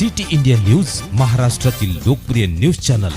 City India news महाराष्ट्रातील लोकप्रिय news channel.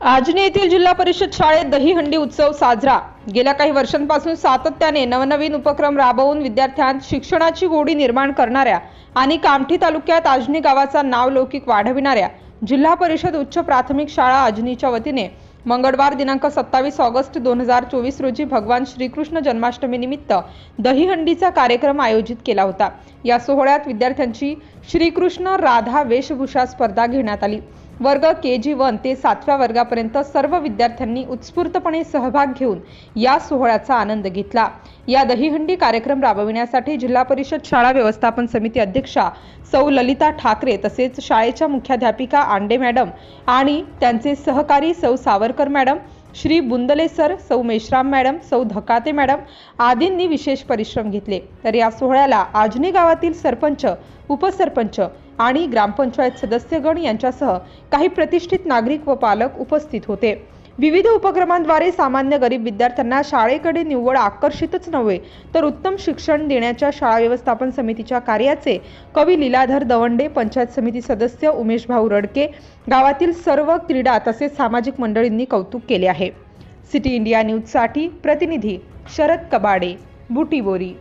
आजनी येथील जिल्हा परिषद शाळेत दहीहंडी उत्सव साजरा. गेल्या काही वर्षांपासून सातत्याने नवनवीन उपक्रम राबवून विद्यार्थ्यांत शिक्षणाची गोडी निर्माण करणाऱ्या आणि कामठी तालुक्यात आजनी गावाचा नावलौकिक वाढविणाऱ्या जिल्हा परिषद उच्च प्राथमिक शाळा आजनीच्या वतीने मंगळवार दिनांक सत्तावीस ऑगस्ट दोन हजार चोवीस रोजी भगवान श्रीकृष्ण जन्माष्टमी निमित्त दहीहंडीचा कार्यक्रम आयोजित केला होता. या सोहळ्यात विद्यार्थ्यांची श्रीकृष्ण राधा वेशभूषा स्पर्धा घेण्यात आली. वर्ग के जी वन ते सातव्या वर्गापर्यंत सर्व विद्यार्थ्यांनी उत्स्फूर्तपणे सहभाग घेऊन या सोहळ्याचा आनंद घेतला. या दहीहंडी कार्यक्रम राबविण्यासाठी जिल्हा परिषद शाळा व्यवस्थापन समिती अध्यक्षा सौ ललिता ठाकरे तसेच शाळेच्या मुख्याध्यापिका आंडे मॅडम आणि त्यांचे सहकारी Sau Savarkar madam Shri Bundale sir Sau Meshram madam सौ धकाते मॅडम आदींनी विशेष परिश्रम घेतले. तर या सोहळ्याला आजनी गावातील सरपंच उपसरपंच आणि ग्रामपंचायत सदस्यगण यांच्यासह काही प्रतिष्ठित नागरिक व पालक उपस्थित होते. विविध उपक्रमांद्वारे सामान्य गरीब विद्यार्थ्यांना शाळेकडे निव्वळ आकर्षितच नव्हे तर उत्तम शिक्षण देण्याच्या शाळा व्यवस्थापन समितीच्या कार्याचे कवी लीलाधर दवंडे पंचायत समिती सदस्य उमेश भाऊ रडके गावातील सर्व क्रीडा तसेच सामाजिक मंडळींनी कौतुक केले आहे. सिटी इंडिया न्यूजसाठी प्रतिनिधी शरद कबाडे बुटीबोरी.